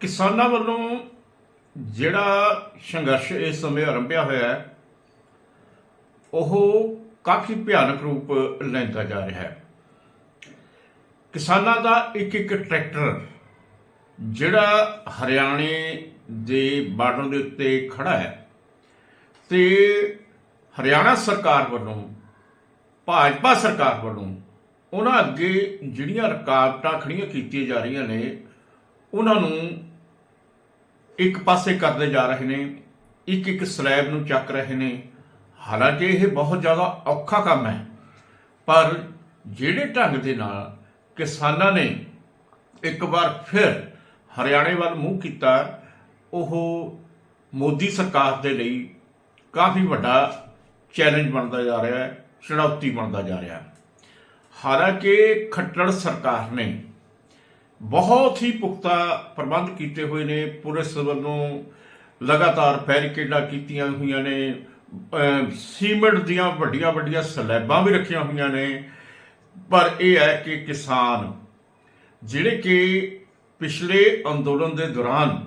ਕਿਸਾਨਾਂ ਵੱਲੋਂ ਜਿਹੜਾ ਸੰਘਰਸ਼ ਇਸ ਸਮੇਂ ਆਰੰਭਿਆ ਹੋਇਆ ਹੈ, ਉਹ ਕਾਫੀ ਭਿਆਨਕ ਰੂਪ ਲੈਂਦਾ ਜਾ ਰਿਹਾ ਹੈ। ਕਿਸਾਨਾਂ ਦਾ ਇੱਕ ਇੱਕ ਟਰੈਕਟਰ, ਜਿਹੜਾ ਹਰਿਆਣੇ ਦੇ ਬਾਰਡਰ ਦੇ ਉੱਤੇ ਖੜਾ ਹੈ ਤੇ ਹਰਿਆਣਾ ਸਰਕਾਰ ਵੱਲੋਂ, ਭਾਜਪਾ ਸਰਕਾਰ ਵੱਲੋਂ, ਉਹਨਾਂ ਅੱਗੇ ਜਿਹੜੀਆਂ ਰੁਕਾਵਟਾਂ ਖੜੀਆਂ ਕੀਤੀਆਂ ਜਾ ਰਹੀਆਂ ਨੇ ਉਹਨਾਂ ਨੂੰ ਇੱਕ ਪਾਸੇ ਕਰਦੇ ਜਾ ਰਹੇ ਨੇ ਇੱਕ ਇੱਕ ਸਲੈਬ ਨੂੰ ਚੱਕ ਰਹੇ ਨੇ। ਹਾਲਾਂਕਿ ਇਹ ਬਹੁਤ ਜ਼ਿਆਦਾ ਔਖਾ ਕੰਮ ਹੈ, ਪਰ ਜਿਹੜੇ ਢੰਗ ਦੇ ਨਾਲ ਕਿਸਾਨਾਂ ਨੇ ਇੱਕ ਵਾਰ ਫਿਰ ਹਰਿਆਣੇ ਵੱਲ ਮੂੰਹ ਕੀਤਾ, ਉਹ ਮੋਦੀ ਸਰਕਾਰ ਦੇ ਲਈ ਕਾਫੀ ਵੱਡਾ ਚੈਲੰਜ ਬਣਦਾ ਜਾ ਰਿਹਾ ਹੈ, ਚੁਣੌਤੀ ਬਣਦਾ ਜਾ ਰਿਹਾ ਹੈ। ਹਾਲਾਂਕਿ ਖੱਟੜ ਸਰਕਾਰ ਨੇ ਬਹੁਤ ਹੀ ਪੁਖਤਾ ਪ੍ਰਬੰਧ ਕੀਤੇ ਹੋਏ ਨੇ। ਪੁਲਿਸ ਵੱਲੋਂ ਲਗਾਤਾਰ ਬੈਰੀਕੇਡਾਂ ਕੀਤੀਆਂ ਹੋਈਆਂ ਨੇ। ਅਮ ਸੀਮੈਂਟ ਦੀਆਂ ਵੱਡੀਆਂ ਵੱਡੀਆਂ ਸਲੈਬਾਂ ਵੀ ਰੱਖੀਆਂ ਹੋਈਆਂ ਨੇ। ਪਰ ਇਹ ਹੈ ਕਿ ਕਿਸਾਨ ਜਿਹੜੇ ਕਿ ਪਿਛਲੇ ਅੰਦੋਲਨ ਦੇ ਦੌਰਾਨ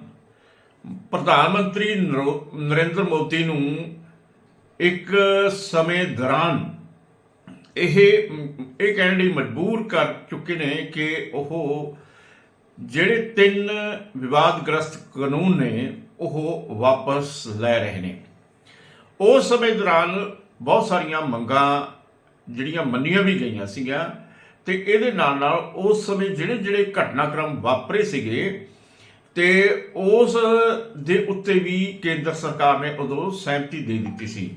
ਪ੍ਰਧਾਨ ਮੰਤਰੀ ਨਰੋ- ਨਰਿੰਦਰ ਮੋਦੀ ਨੂੰ ਇੱਕ ਸਮੇਂ ਦੌਰਾਨ ਇਹ ਇਹ ਕਹਿਣ ਲਈ ਮਜਬੂਰ ਕਰ ਚੁੱਕੇ ਨੇ ਕਿ ਉਹ ਜਿਹੜੇ ਤਿੰਨ ਵਿਵਾਦਗ੍ਰਸਤ ਕਾਨੂੰਨ ਨੇ, ਉਹ ਵਾਪਸ ਲੈ ਰਹੇ ਨੇ। ਉਸ ਸਮੇਂ ਦੌਰਾਨ ਬਹੁਤ ਸਾਰੀਆਂ ਮੰਗਾਂ ਜਿਹੜੀਆਂ ਮੰਨੀਆਂ ਵੀ ਗਈਆਂ ਸੀਗੀਆਂ ਤੇ ਇਹਦੇ ਨਾਲ ਨਾਲ ਉਸ ਸਮੇਂ ਜਿਹੜੇ ਜਿਹੜੇ ਘਟਨਾਕ੍ਰਮ ਵਾਪਰੇ ਸੀਗੇ ਤੇ ਉਸ ਦੇ ਉੱਤੇ ਵੀ ਕੇਂਦਰ ਸਰਕਾਰ ਨੇ ਉਦੋਂ ਸਹਿਮਤੀ ਦੇ ਦਿੱਤੀ ਸੀ।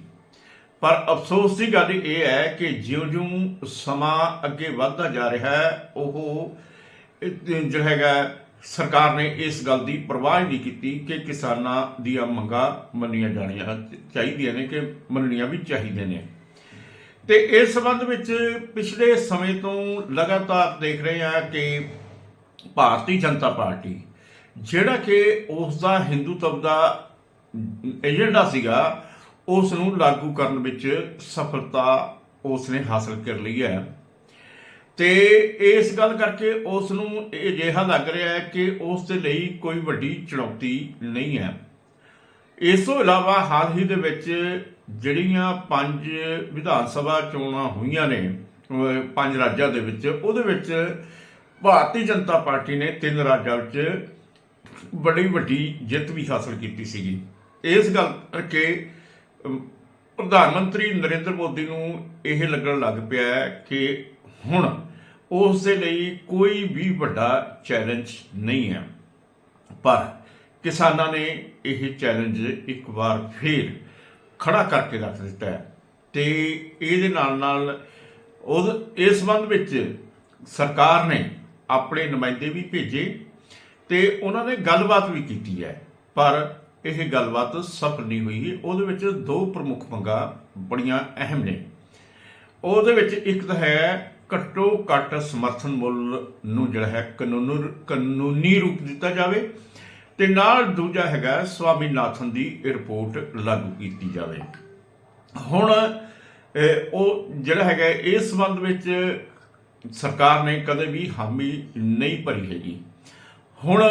ਪਰ ਅਫਸੋਸ ਦੀ ਗੱਲ ਇਹ ਹੈ ਕਿ ਜਿਉਂ-ਜਿਉਂ ਸਮਾਂ ਅੱਗੇ ਵੱਧਦਾ ਜਾ ਰਿਹਾ ਹੈ, ਉਹ ਜਿਹੜਾ ਹੈਗਾ, ਸਰਕਾਰ ਨੇ ਇਸ ਗੱਲ ਦੀ ਪਰਵਾਹ ਨਹੀਂ ਕੀਤੀ ਕਿ ਕਿਸਾਨਾਂ ਦੀਆਂ ਮੰਗਾਂ ਮੰਨੀਆਂ ਜਾਣੀਆਂ ਚਾਹੀਦੀਆਂ ਨੇ ਕਿ ਮੰਨਣੀਆਂ ਵੀ ਚਾਹੀਦੀਆਂ ਨੇ। ਤੇ ਇਸ ਸੰਬੰਧ ਵਿੱਚ ਪਿਛਲੇ ਸਮੇਂ ਤੋਂ ਲਗਾਤਾਰ ਦੇਖ ਰਹੇ ਹਾਂ ਕਿ ਭਾਰਤੀ ਜਨਤਾ ਪਾਰਟੀ, ਜਿਹੜਾ ਕਿ ਉਸ ਦਾ ਹਿੰਦੂਤਵ ਦਾ ਏਜੰਡਾ ਸੀਗਾ ਉਸ ਨੂੰ ਲਾਗੂ ਕਰਨ ਵਿੱਚ ਸਫਲਤਾ ਉਸ ਨੇ ਹਾਸਲ ਕਰ ਲਈ ਹੈ। ਤੇ ਇਸ ਗੱਲ ਕਰਕੇ ਉਸ ਨੂੰ ਇਹ ਅਜਿਹਾ ਲੱਗ ਰਿਹਾ ਹੈ ਕਿ ਉਸ ਦੇ ਲਈ ਕੋਈ ਵੱਡੀ ਚੁਣੌਤੀ ਨਹੀਂ ਹੈ। ਇਸ ਤੋਂ ਇਲਾਵਾ ਹਾਲ ਹੀ ਦੇ ਵਿੱਚ ਜਿਹੜੀਆਂ ਪੰਜ ਵਿਧਾਨ ਸਭਾ ਚੋਣਾਂ ਹੋਈਆਂ ਨੇ ਪੰਜ ਰਾਜਾਂ ਦੇ ਵਿੱਚ, ਉਹਦੇ ਵਿੱਚ ਭਾਰਤੀ ਜਨਤਾ ਪਾਰਟੀ ਨੇ ਤਿੰਨ ਰਾਜਾਂ ਵਿੱਚ ਬੜੀ ਵੱਡੀ ਜਿੱਤ ਵੀ ਹਾਸਲ ਕੀਤੀ ਸੀਗੀ। ਇਸ ਗੱਲ ਕਰਕੇ ਪ੍ਰਧਾਨ ਮੰਤਰੀ ਨਰਿੰਦਰ ਮੋਦੀ ਨੂੰ ਇਹ ਲੱਗਣ ਲੱਗ ਪਿਆ ਹੈ ਕਿ ਹੁਣ ਉਸ ਦੇ ਲਈ ਕੋਈ ਵੀ ਵੱਡਾ ਚੈਲੰਜ ਨਹੀਂ ਹੈ। ਪਰ ਕਿਸਾਨਾਂ ਨੇ ਇਹ ਚੈਲੰਜ ਇੱਕ ਵਾਰ ਫੇਰ ਖੜਾ ਕਰਕੇ ਰੱਖ ਦਿੱਤਾ ਹੈ ਤੇ ਇਹਦੇ ਨਾਲ ਨਾਲ ਉਹ ਇਸ ਸੰਬੰਧ ਵਿੱਚ ਸਰਕਾਰ ਨੇ ਆਪਣੇ ਨੁਮਾਇੰਦੇ ਵੀ ਭੇਜੇ ਤੇ ਉਹਨਾਂ ਨੇ ਗੱਲਬਾਤ ਵੀ ਕੀਤੀ ਹੈ। ਪਰ ਇਹ ਗੱਲਬਾਤ ਸਫਲ ਨਹੀਂ ਹੋਈ ਉਹਦੇ ਵਿੱਚ ਦੋ ਪ੍ਰਮੁੱਖ ਮੰਗਾਂ ਬੜੀਆਂ ਅਹਿਮ ਨੇ। ਉਹਦੇ ਵਿੱਚ ਇੱਕ ਤਾਂ ਹੈ ਘੱਟੋ ਘੱਟ ਸਮਰਥਨ ਮੁੱਲ ਨੂੰ ਜਿਹੜਾ ਹੈ ਕਾਨੂੰਨ ਕਾਨੂੰਨੀ ਰੂਪ ਦਿੱਤਾ ਜਾਵੇ ਤੇ ਨਾਲ ਦੂਜਾ ਹੈਗਾ ਸਵਾਮੀਨਾਥਨ ਦੀ ਰਿਪੋਰਟ ਲਾਗੂ ਕੀਤੀ ਜਾਵੇ। ਹੁਣ ਉਹ ਜਿਹੜਾ ਹੈਗਾ ਇਸ ਸੰਬੰਧ ਵਿੱਚ ਸਰਕਾਰ ਨੇ ਕਦੇ ਵੀ ਹਾਮੀ ਨਹੀਂ ਭਰੀ ਹੈਗੀ। ਹੁਣ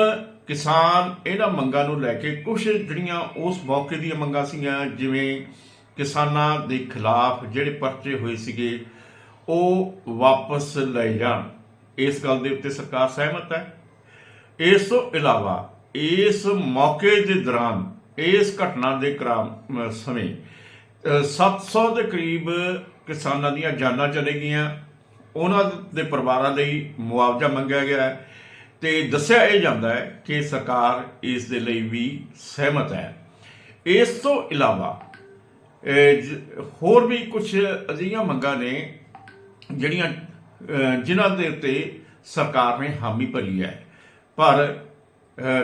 ਕਿਸਾਨ ਇਹਨਾਂ ਮੰਗਾਂ ਨੂੰ ਲੈ ਕੇ ਕੁਝ ਜਿਹੜੀਆਂ ਉਸ ਮੌਕੇ ਦੀਆਂ ਮੰਗਾਂ ਸੀਗੀਆਂ, ਜਿਵੇਂ ਕਿਸਾਨਾਂ ਦੇ ਖਿਲਾਫ ਜਿਹੜੇ ਪਰਚੇ ਹੋਏ ਸੀਗੇ ਉਹ ਵਾਪਸ ਲਏ ਜਾਣ। ਇਸ ਗੱਲ ਦੇ ਉੱਤੇ ਸਰਕਾਰ ਸਹਿਮਤ ਹੈ। ਇਸ ਤੋਂ ਇਲਾਵਾ ਇਸ ਮੌਕੇ ਦੇ ਦੌਰਾਨ, ਇਸ ਘਟਨਾ ਦੇ ਕਰਾਮ ਸਮੇਂ, ਅਹ 700 ਦੇ ਕਰੀਬ ਕਿਸਾਨਾਂ ਦੀਆਂ ਜਾਨਾਂ ਚਲੇ ਗਈਆਂ। ਉਹਨਾਂ ਦੇ ਪਰਿਵਾਰਾਂ ਲਈ ਮੁਆਵਜ਼ਾ ਮੰਗਿਆ ਗਿਆ ਹੈ ਤੇ ਦੱਸਿਆ ਇਹ ਜਾਂਦਾ ਹੈ ਕਿ ਸਰਕਾਰ ਇਸ ਦੇ ਲਈ ਵੀ ਸਹਿਮਤ ਹੈ। ਇਸ ਤੋਂ ਇਲਾਵਾ ਹੋਰ ਵੀ ਕੁਝ ਅਜਿਹੀਆਂ ਮੰਗਾਂ ਨੇ ਜਿਹੜੀਆਂ ਜਿਨ੍ਹਾਂ ਦੇ ਉੱਤੇ ਸਰਕਾਰ ਨੇ ਹਾਮੀ ਭਰੀ ਹੈ। ਪਰ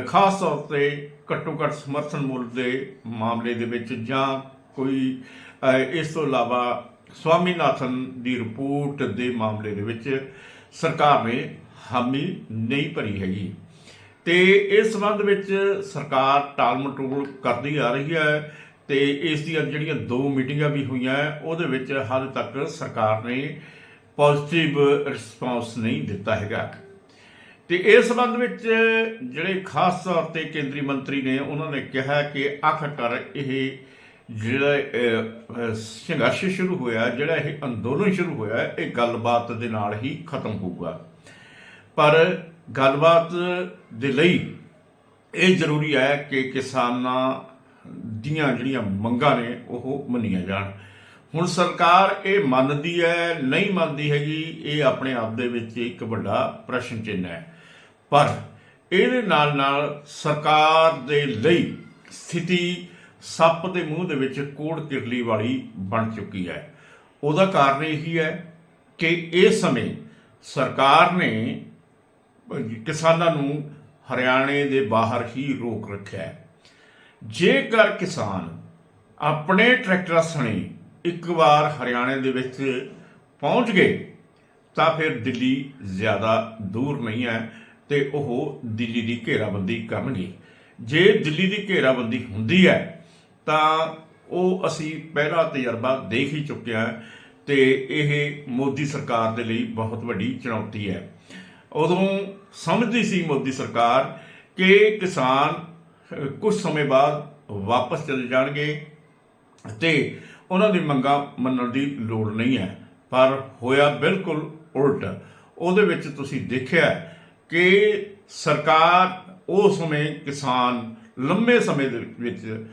ਖਾਸ ਤੌਰ ਤੇ ਘੱਟੋ ਘੱਟ ਸਮਰਥਨ ਮੁੱਲ ਦੇ ਮਾਮਲੇ ਦੇ ਵਿੱਚ ਜਾਂ ਕੋਈ ਇਸ ਤੋਂ ਇਲਾਵਾ ਸਵਾਮੀਨਾਥਨ ਦੀ ਰਿਪੋਰਟ ਦੇ ਮਾਮਲੇ ਦੇ ਵਿੱਚ ਸਰਕਾਰ ਨੇ ਹਾਮੀ ਨਹੀਂ ਭਰੀ ਹੈਗੀ। ਤੇ ਇਸ ਸੰਬੰਧ ਵਿੱਚ ਸਰਕਾਰ ਟਾਲ ਮਟੋਲ ਕਰਦੀ ਆ ਰਹੀ ਹੈ ਤੇ ਇਸ ਦੀਆਂ ਜਿਹੜੀਆਂ ਦੋ ਮੀਟਿੰਗਾਂ ਵੀ ਹੋਈਆਂ, ਉਹਦੇ ਵਿੱਚ ਹਾਲੇ ਤੱਕ ਸਰਕਾਰ ਨੇ ਪੋਜ਼ਿਟਿਵ ਰਿਸਪਾਂਸ ਨਹੀਂ ਦਿੱਤਾ ਹੈਗਾ। ਤੇ ਇਸ ਸੰਬੰਧ ਵਿੱਚ ਜਿਹੜੇ ਖਾਸ ਤੌਰ ਤੇ ਕੇਂਦਰੀ ਮੰਤਰੀ ਨੇ, ਉਹਨਾਂ ਨੇ ਕਿਹਾ ਕਿ ਆਖਰਕਾਰ ਇਹ ਜਿਹੜਾ ਸੰਘਰਸ਼ ਸ਼ੁਰੂ ਹੋਇਆ, ਜਿਹੜਾ ਇਹ ਅੰਦੋਲਨ ਸ਼ੁਰੂ ਹੋਇਆ, ਇਹ ਗੱਲਬਾਤ ਦੇ ਨਾਲ ਹੀ ਖਤਮ ਹੋਊਗਾ। ਪਰ ਗੱਲਬਾਤ ਦੇ ਲਈ ਇਹ ਜ਼ਰੂਰੀ ਹੈ ਕਿ ਕਿਸਾਨਾਂ ਦੀਆਂ ਜਿਹੜੀਆਂ ਮੰਗਾਂ ਨੇ, ਉਹ ਮੰਨੀਆਂ ਜਾਣ। ਹੁਣ ਸਰਕਾਰ ਇਹ ਮੰਨਦੀ ਹੈ, ਨਹੀਂ ਮੰਨਦੀ ਹੈਗੀ, ਇਹ ਆਪਣੇ ਆਪ ਦੇ ਵਿੱਚ ਇੱਕ ਵੱਡਾ ਪ੍ਰਸ਼ਨ ਚਿੰਨ੍ਹ ਹੈ। ਪਰ ਇਹਦੇ ਨਾਲ ਨਾਲ ਸਰਕਾਰ ਦੇ ਲਈ ਸਥਿਤੀ ਸੱਪ ਦੇ ਮੂੰਹ ਦੇ ਵਿੱਚ ਕੋੜ ਕਿਰਲੀ ਵਾਲੀ ਬਣ ਚੁੱਕੀ ਹੈ। ਉਹਦਾ ਕਾਰਨ ਇਹੀ ਹੈ ਕਿ ਇਸ ਸਮੇਂ ਸਰਕਾਰ ਨੇ ਕਿਸਾਨਾਂ ਨੂੰ ਹਰਿਆਣੇ ਦੇ ਬਾਹਰ ਹੀ ਰੋਕ ਰੱਖਿਆ ਹੈ। ਜੇਕਰ ਕਿਸਾਨ ਆਪਣੇ ਟਰੈਕਟਰਾਂ ਸਣੇ ਇੱਕ ਵਾਰ ਹਰਿਆਣੇ ਦੇ ਵਿੱਚ ਪਹੁੰਚ ਗਏ, ਤਾਂ ਫਿਰ ਦਿੱਲੀ ਜ਼ਿਆਦਾ ਦੂਰ ਨਹੀਂ ਹੈ ਤੇ ਉਹ ਦਿੱਲੀ ਦੀ ਘੇਰਾਬੰਦੀ ਕਰਨਗੇ। ਜੇ ਦਿੱਲੀ ਦੀ ਘੇਰਾਬੰਦੀ ਹੁੰਦੀ ਹੈ, ਤਾਂ ਉਹ ਅਸੀਂ ਪਹਿਲਾ ਤਜਰਬਾ ਦੇਖ ਹੀ ਚੁੱਕੇ ਹਾਂ ਤੇ ਇਹ ਮੋਦੀ ਸਰਕਾਰ ਦੇ ਲਈ ਬਹੁਤ ਵੱਡੀ ਚੁਣੌਤੀ ਹੈ। ਉਦੋਂ ਸਮਝਦੀ ਸੀ ਮੋਦੀ ਸਰਕਾਰ ਕਿ ਕਿਸਾਨ ਕੁਝ ਸਮੇਂ ਬਾਅਦ ਵਾਪਸ ਚਲੇ ਜਾਣਗੇ ਤੇ ਉਹਨਾਂ ਦੀ ਮੰਗਾਂ ਮੰਨਣ ਦੀ ਲੋੜ ਨਹੀਂ ਹੈ। ਪਰ ਹੋਇਆ ਬਿਲਕੁਲ ਉਲਟ। ਉਹਦੇ ਵਿੱਚ ਤੁਸੀਂ ਦੇਖਿਆ ਕਿ ਸਰਕਾਰ ਉਸ ਸਮੇਂ ਕਿਸਾਨ ਲੰਮੇ ਸਮੇਂ ਦੇ ਵਿੱਚ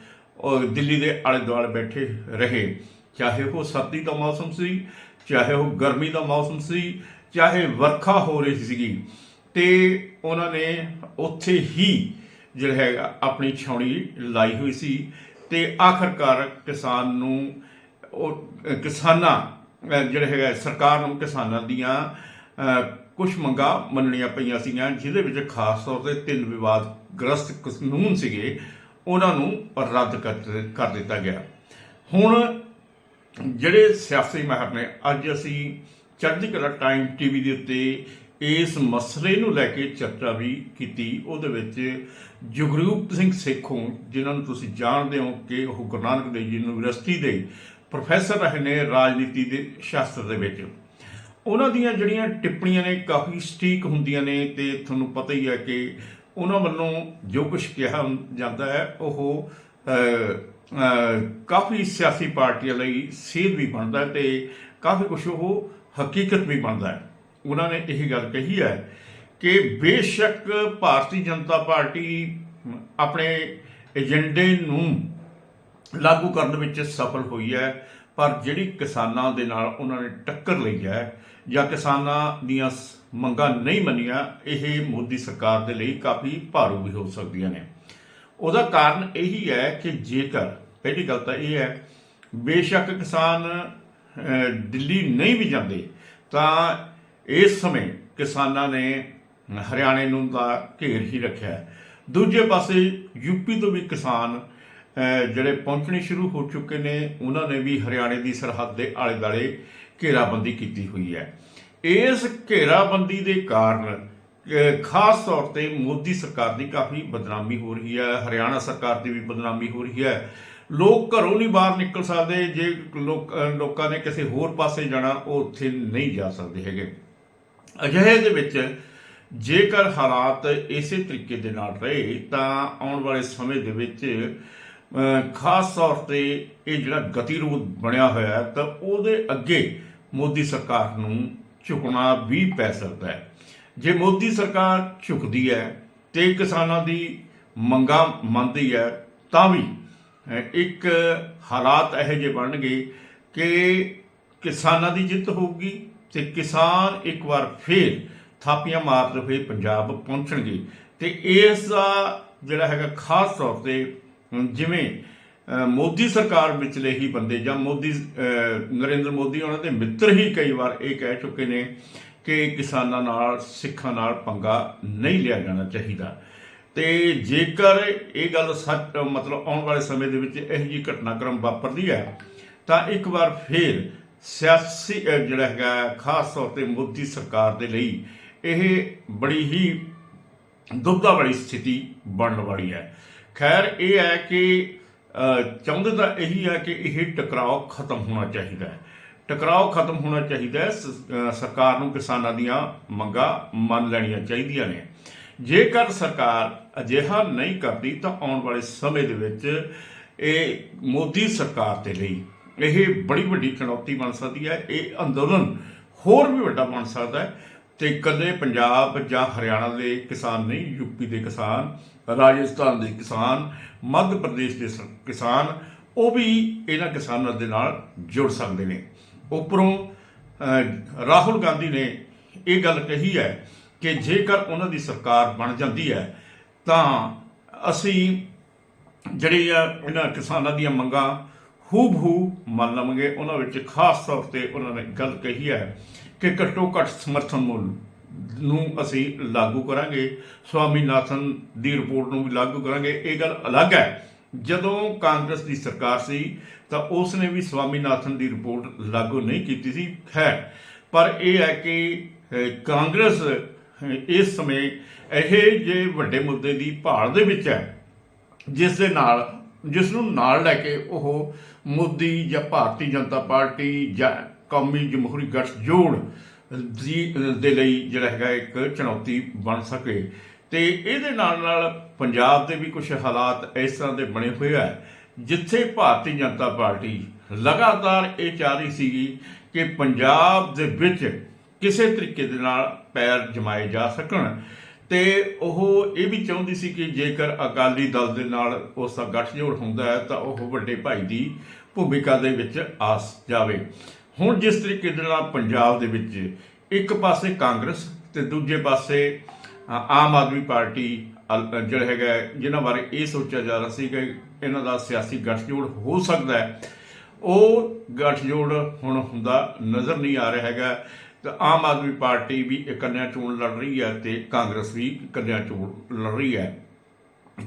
ਦਿੱਲੀ ਦੇ ਆਲੇ ਦੁਆਲੇ ਬੈਠੇ ਰਹੇ। ਚਾਹੇ ਉਹ ਸਰਦੀ ਦਾ ਮੌਸਮ ਸੀ, ਚਾਹੇ ਉਹ ਗਰਮੀ ਦਾ ਮੌਸਮ ਸੀ, ਚਾਹੇ ਵਰਖਾ ਹੋ ਰਹੀ ਸੀਗੀ, ਤੇ ਉਹਨਾਂ ਨੇ ਉੱਥੇ ਹੀ ਜਿਹੜਾ ਹੈਗਾ ਆਪਣੀ ਛਾਉਣੀ ਲਾਈ ਹੋਈ ਸੀ। ਤੇ ਆਖਰਕਾਰ ਕਿਸਾਨ ਨੂੰ, ਉਹ ਕਿਸਾਨਾਂ ਜਿਹੜੇ ਹੈਗਾ ਸਰਕਾਰ ਨੂੰ ਕਿਸਾਨਾਂ ਦੀਆਂ ਕੁਝ ਮੰਗਾਂ ਮੰਨਣੀਆਂ ਪਈਆਂ ਸੀਗੀਆਂ, ਜਿਹਦੇ ਵਿੱਚ ਖਾਸ ਤੌਰ ਤੇ ਤਿੰਨ ਵਿਵਾਦ ਗ੍ਰਸਤ ਕਾਨੂੰਨ ਸੀਗੇ, ਉਹਨਾਂ ਨੂੰ ਰੱਦ ਕਰ ਕਰ ਦਿੱਤਾ ਗਿਆ। ਹੁਣ ਜਿਹੜੇ ਸਿਆਸੀ ਮਾਹਰ ਨੇ, ਅੱਜ ਅਸੀਂ ਚੜ੍ਹਦੀ ਕਲਾ ਟਾਈਮ ਟੀਵੀ ਦੇ ਉੱਤੇ ਇਸ ਮਸਲੇ ਨੂੰ ਲੈ ਕੇ ਚਰਚਾ ਵੀ ਕੀਤੀ। ਉਹਦੇ ਵਿੱਚ ਜਗਰੂਪ ਸਿੰਘ ਸੇਖੋਂ, ਜਿਨ੍ਹਾਂ ਨੂੰ ਤੁਸੀਂ ਜਾਣਦੇ ਹੋ ਕਿ ਉਹ ਗੁਰੂ ਨਾਨਕ ਦੇਵ ਜੀ ਯੂਨੀਵਰਸਿਟੀ ਦੇ ਪ੍ਰੋਫੈਸਰ ਰਹੇ ਨੇ ਰਾਜਨੀਤੀ ਦੇ ਸ਼ਾਸਤਰ ਦੇ ਵਿੱਚ। ਉਹਨਾਂ ਦੀਆਂ ਜਿਹੜੀਆਂ ਟਿੱਪਣੀਆਂ ਨੇ ਕਾਫੀ ਸਟੀਕ ਹੁੰਦੀਆਂ ਨੇ ਤੇ ਤੁਹਾਨੂੰ ਪਤਾ ਹੀ ਹੈ ਕਿ ਉਹਨਾਂ ਵੱਲੋਂ ਜੋ ਕੁਝ ਕਿਹਾ ਜਾਂਦਾ ਹੈ, ਉਹ ਕਾਫੀ ਸਿਆਸੀ ਪਾਰਟੀਆਂ ਲਈ ਸੇਧ ਵੀ ਬਣਦਾ ਹੈ ਤੇ ਕਾਫੀ ਕੁਝ ਉਹ ਹਕੀਕਤ ਵੀ ਬਣਦਾ ਹੈ। ਉਹਨਾਂ ਨੇ ਇਹ ਗੱਲ ਕਹੀ ਹੈ ਕਿ ਬੇਸ਼ੱਕ ਭਾਰਤੀ ਜਨਤਾ ਪਾਰਟੀ ਆਪਣੇ ਏਜੰਡੇ ਨੂੰ ਲਾਗੂ ਕਰਨ ਵਿੱਚ ਸਫਲ ਹੋਈ ਹੈ, ਪਰ ਜਿਹੜੀ ਕਿਸਾਨਾਂ ਦੇ ਨਾਲ ਉਹਨਾਂ ਨੇ ਟੱਕਰ ਲਈ ਹੈ ਜਾਂ ਕਿਸਾਨਾਂ ਦੀਆਂ ਸ- ਮੰਗਾਂ ਨਹੀਂ ਮੰਨੀਆਂ, ਇਹ ਮੋਦੀ ਸਰਕਾਰ ਦੇ ਲਈ ਕਾਫੀ ਭਾਰੂ ਵੀ ਹੋ ਸਕਦੀਆਂ ਨੇ। ਉਹਦਾ ਕਾਰਨ ਇਹੀ ਹੈ ਕਿ ਜੇਕਰ, ਪਹਿਲੀ ਗੱਲ ਤਾਂ ਇਹ ਹੈ, ਬੇਸ਼ੱਕ ਕਿਸਾਨ ਦਿੱਲੀ ਨਹੀਂ ਵੀ ਜਾਂਦੇ, ਤਾਂ ਇਸ ਸਮੇਂ ਕਿਸਾਨਾਂ ਨੇ ਹਰਿਆਣੇ ਨੂੰ ਦਾ ਘੇਰ ਹੀ ਰੱਖਿਆ ਦੂਜੇ ਪਾਸੇ ਯੂਪੀ ਤੋਂ ਵੀ ਕਿਸਾਨ ਜਿਹੜੇ ਪਹੁੰਚਣੇ ਸ਼ੁਰੂ ਹੋ ਚੁੱਕੇ ਨੇ, ਉਹਨਾਂ ਨੇ ਵੀ ਹਰਿਆਣੇ ਦੀ ਸਰਹੱਦ ਦੇ ਆਲੇ ਦਾਲੇ ਘੇਰਾਬੰਦੀ ਕੀਤੀ ਹੋਈ ਹੈ। ਇਸ ਘੇਰਾਬੰਦੀ ਦੇ ਕਾਰਨ ਖਾਸ ਤੌਰ ਤੇ ਮੋਦੀ ਸਰਕਾਰ ਦੀ ਕਾਫੀ ਬਦਨਾਮੀ ਹੋ ਰਹੀ ਹੈ, ਹਰਿਆਣਾ ਸਰਕਾਰ ਦੀ ਵੀ ਬਦਨਾਮੀ ਹੋ ਰਹੀ ਹੈ। ਲੋਕ ਘਰੋਂ ਨਹੀਂ ਬਾਹਰ ਨਿਕਲ ਸਕਦੇ, ਜੇ ਲੋਕਾਂ ਨੇ ਕਿਸੇ ਹੋਰ ਪਾਸੇ ਜਾਣਾ, ਉਹ ਉੱਥੇ ਨਹੀਂ ਜਾ ਸਕਦੇ ਹੈਗੇ। ਅਜਿਹੇ ਦੇ ਵਿੱਚ ਜੇਕਰ ਹਾਲਾਤ ਇਸੇ ਤਰੀਕੇ ਦੇ ਨਾਲ ਰਹੇ, ਤਾਂ ਆਉਣ ਵਾਲੇ ਸਮੇਂ ਦੇ ਵਿੱਚ ਖਾਸ ਤੌਰ ਤੇ ਇਹ ਜਿਹੜਾ ਗਤੀਰੋਧ ਬਣਿਆ ਹੋਇਆ ਤਾਂ ਉਹਦੇ ਅੱਗੇ ਮੋਦੀ ਸਰਕਾਰ ਨੂੰ ਝੁਕਣਾ ਵੀ ਪੈ ਸਕਦਾ ਹੈ। ਜੇ ਮੋਦੀ ਸਰਕਾਰ ਝੁਕਦੀ ਹੈ ਤੇ ਕਿਸਾਨਾਂ ਦੀ ਮੰਗਾਂ ਮੰਨਦੀ ਹੈ, ਤਾਂ ਵੀ ਇੱਕ ਹਾਲਾਤ ਇਹੋ ਜਿਹੇ ਬਣਨਗੇ ਕਿ ਕਿਸਾਨਾਂ ਦੀ ਜਿੱਤ ਹੋਊਗੀ ਤੇ ਕਿਸਾਨ ਇੱਕ ਵਾਰ ਫੇਰ ਥਾਪੀਆਂ ਮਾਰਦੇ ਹੋਏ ਪੰਜਾਬ ਪਹੁੰਚਣਗੇ। ਤੇ ਇਸ ਦਾ ਜਿਹੜਾ ਹੈਗਾ ਖਾਸ ਤੌਰ ਤੇ ਜਿਵੇਂ ਮੋਦੀ ਸਰਕਾਰ ਵਿਚਲੇ ਹੀ ਬੰਦੇ ਜਾਂ ਮੋਦੀ ਨਰਿੰਦਰ ਮੋਦੀ ਉਹਨਾਂ ਦੇ ਮਿੱਤਰ ਹੀ ਕਈ ਵਾਰ ਇਹ ਕਹਿ ਚੁੱਕੇ ਨੇ ਕਿ ਕਿਸਾਨਾਂ ਨਾਲ, ਸਿੱਖਾਂ ਨਾਲ ਪੰਗਾ ਨਹੀਂ ਲਿਆ ਜਾਣਾ ਚਾਹੀਦਾ। ਤੇ ਜੇਕਰ ਇਹ ਗੱਲ ਸੱਚ, ਮਤਲਬ ਆਉਣ ਵਾਲੇ ਸਮੇਂ ਦੇ ਵਿੱਚ ਇਹੋ ਜਿਹੀ ਘਟਨਾਕ੍ਰਮ ਵਾਪਰਦੀ ਹੈ, ਤਾਂ ਇੱਕ ਵਾਰ ਫੇਰ ਸਿਆਸੀ ਜਿਹੜਾ ਹੈਗਾ, ਖਾਸ ਤੌਰ ਤੇ ਮੋਦੀ ਸਰਕਾਰ ਦੇ ਲਈ ਇਹ ਬੜੀ ਹੀ ਦੁਬਦਾ ਵਾਲੀ ਸਥਿਤੀ ਬਣਨ ਵਾਲੀ ਹੈ। ਖੈਰ, ਇਹ ਹੈ ਕਿ ਚਾਹੁੰਦੇ ਤਾਂ ਇਹੀ ਹੈ ਕਿ ਇਹ ਟਕਰਾਅ ਖਤਮ ਹੋਣਾ ਚਾਹੀਦਾ ਹੈ। ਟਕਰਾਓ ਖਤਮ ਹੋਣਾ ਚਾਹੀਦਾ ਹੈ। ਸ- ਸਰਕਾਰ ਨੂੰ ਕਿਸਾਨਾਂ ਦੀਆਂ ਮੰਗਾਂ ਮੰਨ ਲੈਣੀਆਂ ਚਾਹੀਦੀਆਂ ਨੇ। ਜੇਕਰ ਸਰਕਾਰ ਅਜਿਹਾ ਨਹੀਂ ਕਰਦੀ ਤਾਂ ਆਉਣ ਵਾਲੇ ਸਮੇਂ ਦੇ ਵਿੱਚ ਇਹ ਮੋਦੀ ਸਰਕਾਰ ਦੇ ਲਈ ਇਹ ਬੜੀ ਵੱਡੀ ਚੁਣੌਤੀ ਬਣ ਸਕਦੀ ਹੈ, ਇਹ ਅੰਦੋਲਨ ਹੋਰ ਵੀ ਵੱਡਾ ਬਣ ਸਕਦਾ ਹੈ। ਤੇ ਇਕੱਲੇ ਪੰਜਾਬ ਜਾਂ ਹਰਿਆਣਾ ਦੇ ਕਿਸਾਨ ਨਹੀਂ ਯੂਪੀ ਦੇ ਕਿਸਾਨ, ਰਾਜਸਥਾਨ ਦੇ ਕਿਸਾਨ, ਮੱਧ ਪ੍ਰਦੇਸ਼ ਦੇ ਕਿਸਾਨ, ਉਹ ਵੀ ਇਹਨਾਂ ਕਿਸਾਨਾਂ ਦੇ ਨਾਲ ਜੁੜ ਸਕਦੇ ਨੇ। ਉੱਪਰੋਂ ਰਾਹੁਲ ਗਾਂਧੀ ਨੇ ਇਹ ਗੱਲ ਕਹੀ ਹੈ ਕਿ ਜੇਕਰ ਉਹਨਾਂ ਦੀ ਸਰਕਾਰ ਬਣ ਜਾਂਦੀ ਹੈ, ਤਾਂ ਅਸੀਂ ਜਿਹੜੀ ਇਹਨਾਂ ਕਿਸਾਨਾਂ ਦੀਆਂ ਮੰਗਾਂ ਹੂਬ ਹੂ ਮੰਨ ਲਵਾਂਗੇ ਉਹਨਾਂ ਵਿੱਚ ਖਾਸ ਤੌਰ ਤੇ ਉਹਨਾਂ ਨੇ ਗੱਲ ਕਹੀ ਹੈ ਕਿ ਘੱਟੋ ਘੱਟ ਸਮਰਥਨ ਮੁੱਲ ਨੂੰ ਅਸੀਂ ਲਾਗੂ ਕਰਾਂਗੇ, ਸਵਾਮੀਨਾਥਨ ਦੀ ਰਿਪੋਰਟ ਨੂੰ ਵੀ ਲਾਗੂ ਕਰਾਂਗੇ। ਇਹ ਗੱਲ ਅਲੱਗ ਹੈ। ਜਦੋਂ ਕਾਂਗਰਸ ਦੀ ਸਰਕਾਰ ਸੀ, ਤਾਂ ਉਸ ਨੇ ਵੀ ਸਵਾਮੀਨਾਥਨ ਦੀ ਰਿਪੋਰਟ ਲਾਗੂ ਨਹੀਂ ਕੀਤੀ ਸੀ। ਹੈ ਪਰ ਇਹ ਹੈ ਕਿ ਕਾਂਗਰਸ ਇਸ ਸਮੇਂ ਇਹ ਜੇ ਵੱਡੇ ਮੁੱਦੇ ਦੀ ਭਾਲ ਦੇ ਵਿੱਚ ਹੈ, ਜਿਸ ਦੇ ਨਾਲ, ਜਿਸ ਨੂੰ ਨਾਲ ਲੈ ਕੇ ਉਹ ਮੋਦੀ ਜਾਂ ਭਾਰਤੀ ਜਨਤਾ ਪਾਰਟੀ ਜਾਂ ਕੌਮੀ ਜਮਹੂਰੀ ਗੱਠਜੋੜ ਦੀ ਦੇ ਲਈ ਜਿਹੜਾ ਹੈਗਾ ਇੱਕ ਚੁਣੌਤੀ ਬਣ ਸਕੇ। ਤੇ ਇਹਦੇ ਨਾਲ ਨਾਲ ਪੰਜਾਬ ਦੇ ਵੀ ਕੁਝ ਹਾਲਾਤ ਇਸ ਤਰ੍ਹਾਂ ਦੇ ਬਣੇ ਹੋਏ ਆ, ਜਿੱਥੇ ਭਾਰਤੀ ਜਨਤਾ ਪਾਰਟੀ ਲਗਾਤਾਰ ਇਹ ਚਾਹ ਰਹੀ ਸੀਗੀ ਕਿ ਪੰਜਾਬ ਦੇ ਵਿੱਚ ਕਿਸੇ ਤਰੀਕੇ ਦੇ ਨਾਲ ਪੈਰ ਜਮਾਏ ਜਾ ਸਕਣ। ਤੇ ਉਹ ਇਹ ਵੀ ਚਾਹੁੰਦੀ ਸੀ ਕਿ ਜੇਕਰ ਅਕਾਲੀ ਦਲ ਦੇ ਨਾਲ ਉਸ ਦਾ ਗੱਠਜੋੜ ਹੁੰਦਾ ਹੈ ਤਾਂ ਉਹ ਵੱਡੇ ਭਾਈ ਦੀ ਭੂਮਿਕਾ ਦੇ ਵਿੱਚ ਆ ਜਾਵੇ। ਹੁਣ ਜਿਸ ਤਰੀਕੇ ਦੇ ਨਾਲ ਪੰਜਾਬ ਦੇ ਵਿੱਚ ਇੱਕ ਪਾਸੇ ਕਾਂਗਰਸ ਤੇ ਦੂਜੇ ਪਾਸੇ ਆਮ ਆਦਮੀ ਪਾਰਟੀ ਜਿਹੜਾ ਹੈਗਾ ਹੈ, ਜਿਨ੍ਹਾਂ ਬਾਰੇ ਇਹ ਸੋਚਿਆ ਜਾ ਰਿਹਾ ਸੀ ਕਿ ਇਹਨਾਂ ਦਾ ਸਿਆਸੀ ਗੱਠਜੋੜ ਹੋ ਸਕਦਾ ਹੈ ਉਹ ਗੱਠਜੋੜ ਹੁਣ ਹੁੰਦਾ ਨਜ਼ਰ ਨਹੀਂ ਆ ਰਿਹਾ ਹੈਗਾ। ਤੇ ਆਮ ਆਦਮੀ ਪਾਰਟੀ ਵੀ ਇਕੱਲਿਆਂ ਚੋਣ ਲੜ ਰਹੀ ਹੈ ਤੇ ਕਾਂਗਰਸ ਵੀ ਇਕੱਲਿਆਂ ਚੋਣ ਲੜ ਰਹੀ ਹੈ।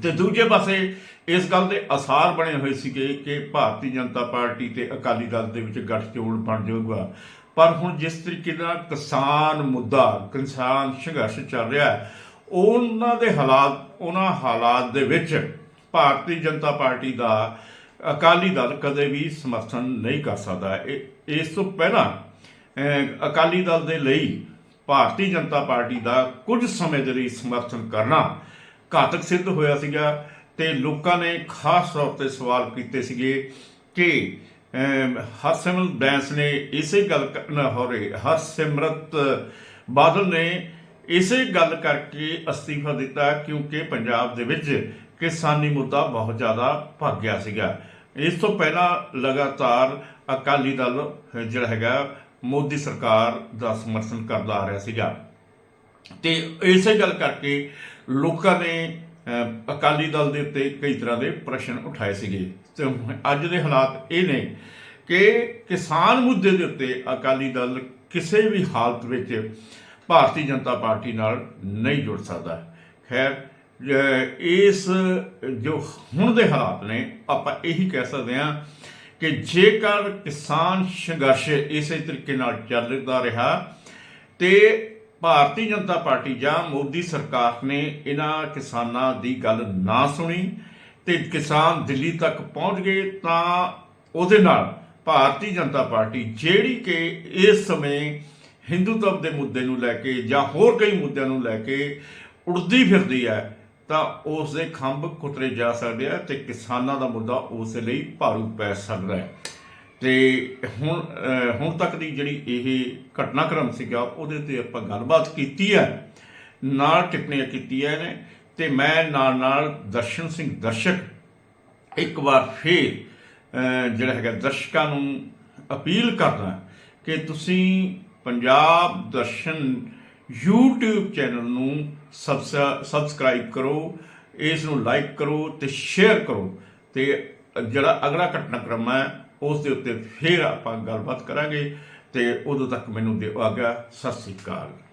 ਤੇ ਦੂਜੇ ਪਾਸੇ ਇਸ ਗੱਲ ਦੇ ਅਸਾਰ ਬਣੇ ਹੋਏ ਸੀਗੇ ਕਿ ਭਾਰਤੀ ਜਨਤਾ ਪਾਰਟੀ ਤੇ ਅਕਾਲੀ ਦਲ ਦੇ ਵਿੱਚ ਗੱਠਜੋੜ ਬਣ ਜਾਊਗਾ। ਪਰ ਹੁਣ ਜਿਸ ਤਰੀਕੇ ਨਾਲ ਕਿਸਾਨ ਮੁੱਦਾ, ਕਿਸਾਨ ਸੰਘਰਸ਼ ਚੱਲ ਰਿਹਾ ਹੈ, ਉਹਨਾਂ ਦੇ ਹਾਲਾਤ, ਉਹਨਾਂ ਹਾਲਾਤ ਦੇ ਵਿੱਚ ਭਾਰਤੀ ਜਨਤਾ ਪਾਰਟੀ ਦਾ ਅਕਾਲੀ ਦਲ ਕਦੇ ਵੀ ਸਮਰਥਨ ਨਹੀਂ ਕਰ ਸਕਦਾ। ਇਹ ਇਸ ਤੋਂ ਪਹਿਲਾਂ ਅਕਾਲੀ ਦਲ ਦੇ ਲਈ ਭਾਰਤੀ ਜਨਤਾ ਪਾਰਟੀ ਦਾ ਕੁਝ ਸਮੇਂ ਦੇ ਲਈ ਸਮਰਥਨ ਕਰਨਾ ਘਾਤਕ ਸਿੱਧ ਹੋਇਆ ਸੀਗਾ ਤੇ ਲੋਕਾਂ ਨੇ ਖਾਸ ਤੌਰ ਤੇ ਸਵਾਲ ਕੀਤੇ ਸੀਗੇ ਕਿ ਹਰਸਿਮਰਤ ਬੈਂਸ ਨੇ ਇਸੇ ਗੱਲ ਹੋ ਰਹੀ ਹਰਸਿਮਰਤ ਬਾਦਲ ਨੇ ਇਸੇ ਗੱਲ ਕਰਕੇ ਅਸਤੀਫਾ ਦਿੱਤਾ ਕਿਉਂਕਿ ਪੰਜਾਬ ਦੇ ਵਿੱਚ ਕਿਸਾਨੀ ਮੁੱਦਾ ਬਹੁਤ ਜ਼ਿਆਦਾ ਭੱਗ ਗਿਆ ਸੀਗਾ। ਇਸ ਤੋਂ ਪਹਿਲਾਂ ਲਗਾਤਾਰ ਅਕਾਲੀ ਦਲ, ਜਿਹੜਾ ਹੈਗਾ ਮੋਦੀ ਸਰਕਾਰ ਦਾ ਸਮਰਥਨ ਕਰਦਾ ਆ ਰਿਹਾ ਸੀਗਾ। ਤੇ ਇਸੇ ਗੱਲ ਕਰਕੇ ਲੋਕਾਂ ਨੇ ਅਕਾਲੀ ਦਲ ਦੇ ਉੱਤੇ ਕਈ ਤਰ੍ਹਾਂ ਦੇ ਪ੍ਰਸ਼ਨ ਉਠਾਏ ਸੀਗੇ। ਤੇ ਅੱਜ ਦੇ ਹਾਲਾਤ ਇਹ ਨੇ ਕਿ ਕਿਸਾਨ ਮੁੱਦੇ ਦੇ ਉੱਤੇ ਅਕਾਲੀ ਦਲ ਕਿਸੇ ਵੀ ਹਾਲਤ ਵਿੱਚ ਭਾਰਤੀ ਜਨਤਾ ਪਾਰਟੀ ਨਾਲ ਨਹੀਂ ਜੁੜ ਸਕਦਾ। ਖੈਰ ਇਸ ਜੋ ਹੁਣ ਦੇ ਹਾਲਾਤ ਨੇ, ਆਪਾਂ ਇਹੀ ਕਹਿ ਸਕਦੇ ਹਾਂ ਕਿ ਜੇਕਰ ਕਿਸਾਨ ਸੰਘਰਸ਼ ਇਸੇ ਤਰੀਕੇ ਨਾਲ ਚੱਲਦਾ ਰਿਹਾ ਤੇ ਭਾਰਤੀ ਜਨਤਾ ਪਾਰਟੀ ਜਾਂ ਮੋਦੀ ਸਰਕਾਰ ਨੇ ਇਹਨਾਂ ਕਿਸਾਨਾਂ ਦੀ ਗੱਲ ਨਾ ਸੁਣੀ ਤੇ ਕਿਸਾਨ ਦਿੱਲੀ ਤੱਕ ਪਹੁੰਚ ਗਏ, ਤਾਂ ਉਹਦੇ ਨਾਲ ਭਾਰਤੀ ਜਨਤਾ ਪਾਰਟੀ ਜਿਹੜੀ ਕਿ ਇਸ ਸਮੇਂ ਹਿੰਦੂਤਵ ਦੇ ਮੁੱਦੇ ਨੂੰ ਲੈ ਕੇ ਜਾਂ ਹੋਰ ਕਈ ਮੁੱਦਿਆਂ ਨੂੰ ਲੈ ਕੇ ਉੜਦੀ ਫਿਰਦੀ ਹੈ ਤਾਂ ਉਸ ਦੇ ਖੰਭ ਕੁਤਰੇ ਜਾ ਸਕਦੇ ਆ ਤੇ ਕਿਸਾਨਾਂ ਦਾ ਮੁੱਦਾ ਉਸ ਦੇ ਲਈ ਭਾਰੂ ਪੈ ਸਕਦਾ ਹੈ। ਤੇ ਹੁਣ ਹੁਣ ਤੱਕ ਦੀ ਜਿਹੜੀ ਇਹ ਘਟਨਾਕ੍ਰਮ ਸੀਗਾ, ਉਹਦੇ ਤੇ ਆਪਾਂ ਗੱਲਬਾਤ ਕੀਤੀ ਹੈ। ਨਾਲ ਟਿੱਪਣੀਆਂ ਕੀਤੀਆਂ ਨੇ ਤੇ ਮੈਂ ਨਾਲ ਨਾਲ ਦਰਸ਼ਨ ਸਿੰਘ ਦਰਸ਼ਕ ਇੱਕ ਵਾਰ ਫੇਰ ਜਿਹੜਾ ਹੈਗਾ ਦਰਸ਼ਕਾਂ ਨੂੰ ਅਪੀਲ ਕਰਦਾ ਕਿ ਤੁਸੀਂ ਪੰਜਾਬ ਦਰਸ਼ਨ YouTube ਚੈਨਲ ਨੂੰ ਸਬਸ- ਸਬਸਕ੍ਰਾਈਬ ਕਰੋ ਇਸ ਨੂੰ ਲਾਈਕ ਕਰੋ ਤੇ ਸ਼ੇਅਰ ਕਰੋ। ਤੇ ਜਿਹੜਾ ਅਗਲਾ ਘਟਨਾਕ੍ਰਮ ਹੈ, ਉਸ ਦੇ ਉੱਤੇ ਫੇਰ ਆਪਾਂ ਗੱਲਬਾਤ ਕਰਾਂਗੇ। ਤੇ ਉਦੋਂ ਤੱਕ ਮੈਨੂੰ ਦਿਓ ਆਗਿਆ, ਸਤਿ ਸ੍ਰੀ ਅਕਾਲ।